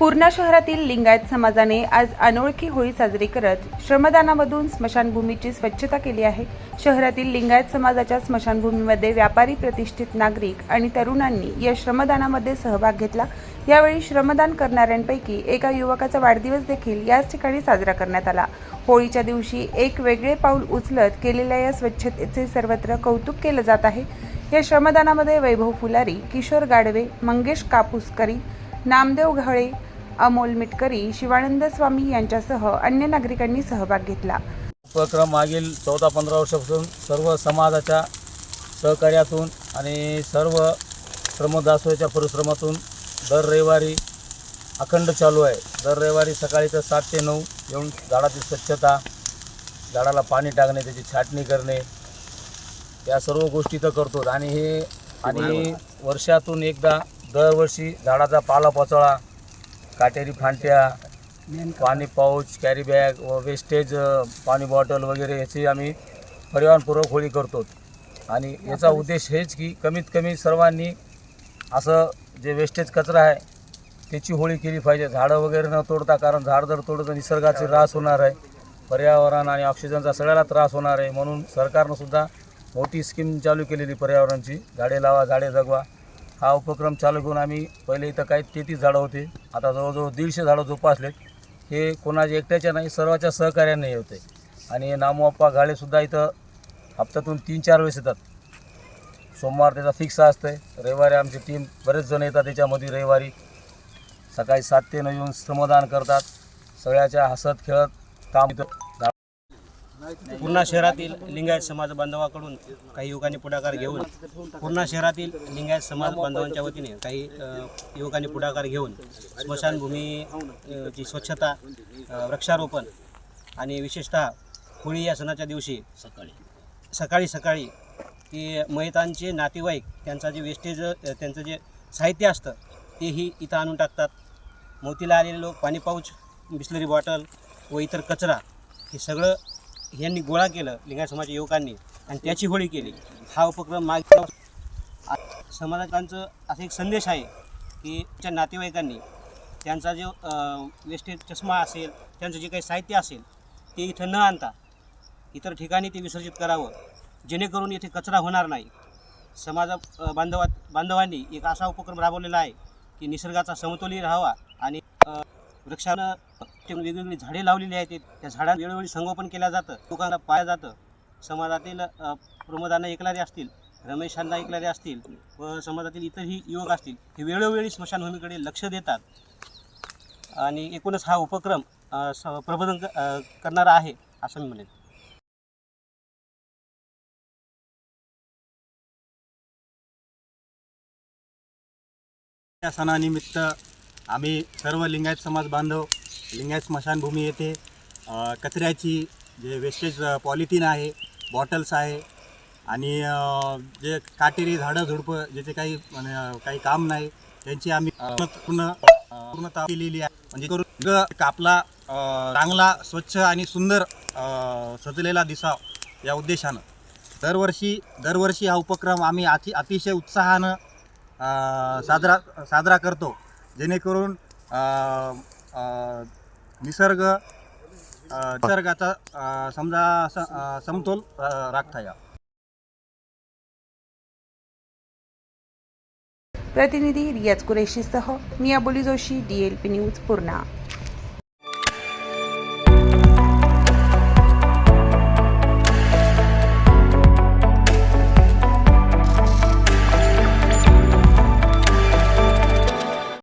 पूर्णा शहरातील लिंगायत समाजाने आज अनोळखी होळी साजरी करत श्रमदानामधून स्मशानभूमीची स्वच्छता केली आहे. शहरातील लिंगायत समाजाच्या स्मशानभूमीमध्ये व्यापारी प्रतिष्ठित नागरिक आणि तरुणांनी या श्रमदानामध्ये सहभाग घेतला. यावेळी श्रमदान करणाऱ्यांपैकी एका युवकाचा वाढदिवस देखील याच ठिकाणी साजरा करण्यात आला. होळीच्या दिवशी एक वेगळे पाऊल उचलत केलेल्या या स्वच्छतेचे सर्वत्र कौतुक केलं जात आहे. या श्रमदानामध्ये वैभव फुलारी किशोर गाडवे मंगेश कापूसकरी नामदेव घळे अमोल मिटकरी शिवानंद स्वामी यांच्यासह अन्य नागरिकांनी सहभाग घेतला. उपक्रम मागील चौदा पंधरा वर्षापासून सर्व समाजाच्या सहकार्यातून आणि सर्व श्रमदासोच्या परिश्रमातून दर रविवारी अखंड चालू आहे. दर रविवारी सकाळी तर सात ते नऊ येऊन झाडाची स्वच्छता झाडाला पाणी टाकणे त्याची छाटणी करणे या सर्व गोष्टी तर करतोच. आणि हे आणि वर्षातून एकदा दरवर्षी झाडाचा पालापाचोळा काटेरी फांट्या पाणी पाऊच कॅरी बॅग व वेस्टेज पाणी बॉटल वगैरे याची आम्ही पर्यावरणपूर्वक होळी करतो. आणि याचा उद्देश हेच की कमीत कमी सर्वांनी असं जे वेस्टेज कचरा आहे त्याची होळी केली पाहिजे. झाडं वगैरे न तोडता कारण झाड जर तोडलं तर निसर्गाचे ऱ्हास होणार आहे. पर्यावरण आणि ऑक्सिजनचा सगळ्याला त्रास होणार आहे. म्हणून सरकारनं सुद्धा मोठी स्कीम चालू केलेली पर्यावरणची. झाडे लावा झाडे जगवा. हा उपक्रम चालू घेऊन आम्ही पहिले इथं काही तेहतीस झाडं होते. आता जवळजवळ दीडशे झाडं जोपासलेत. हे कोणाच्या एकट्याच्या नाही सर्वाच्या सहकार्याने हे होते. आणि नामोप्पा गाळेसुद्धा इथं हप्त्यातून तीन चार वेळेस येतात. सोमवार त्याचा फिक्स असतं रविवारी आमची टीम बरेच जण येतात त्याच्यामध्ये रविवारी. सकाळी सात ते नऊ येऊन श्रमदान करतात. सगळ्याच्या हसत खेळत काम इथं पूर्णा शहरातील लिंगायत समाज बांधवाकडून काही युवकांनी पुढाकार घेऊन पूर्णा शहरातील लिंगायत समाज बांधवांच्या वतीने काही युवकांनी पुढाकार घेऊन स्मशानभूमीची स्वच्छता वृक्षारोपण आणि विशेषतः होळी या सणाच्या दिवशी सकाळी सकाळी सकाळी की मयतांचे नातेवाईक त्यांचा जे वेस्टेज त्यांचं जे साहित्य असतं तेही इथं आणून टाकतात. मोतीला आलेले लोक पाणी पाऊच बिस्लरी बॉटल व इतर कचरा हे सगळं यांनी गोळा केलं लिंगायत समाजाच्या युवकांनी आणि त्याची होळी केली. हा उपक्रम माग समाजाचं असा एक संदेश आहे की त्या नातेवाईकांनी त्यांचा जो वेस्टेज चष्मा असेल त्यांचं जे काही साहित्य असेल ते इथं न आणता इतर ठिकाणी ते विसर्जित करावं. जेणेकरून येथे कचरा होणार नाही. समाजा बांधवात बांधवा बांधवांनी एक असा उपक्रम राबवलेला आहे की निसर्गाचा समतोलही राहावा आणि वृक्षानं ते वेगवेगळी झाडे लावलेली आहेत. त्या झाडांना वेळोवेळी संगोपन केलं जातं. लोकांना पाळलं जातं. समाजातील प्रमोदांना ऐकणारे असतील रमेशांना ऐकणारे असतील व समाजातील इतरही युवक असतील हे वेळोवेळी स्मशानभूमीकडे लक्ष देतात. आणि एकूणच हा उपक्रम प्रबोधन करणारा आहे असं मी म्हणेन. या सणानिमित्त आम्ही सर्व लिंगायत समाज बांधव लिंगायत स्मशानभूमी येथे कचऱ्याची जे वेस्टेज पॉलिथिन आहे बॉटल्स आहे आणि जे काटेरी झाडं झुडपं ज्याचे काही काही काम नाही त्यांची आम्ही पूर्ण पूर्णता केलेली आहे. म्हणजे करून अ, चांगला स्वच्छ आणि सुंदर सजलेला दिसाव या उद्देशानं. दरवर्षी दरवर्षी हा उपक्रम आम्ही अति अतिशय उत्साहानं साजरा साजरा करतो. जेणेकरून निसर्ग अ, निसर्गाचा अ, समजा स- अ, समतोल अ, राखता यावा. प्रतिनिधी रियाज कुरेशीसह मी Aboli Joshi D L P news Purna.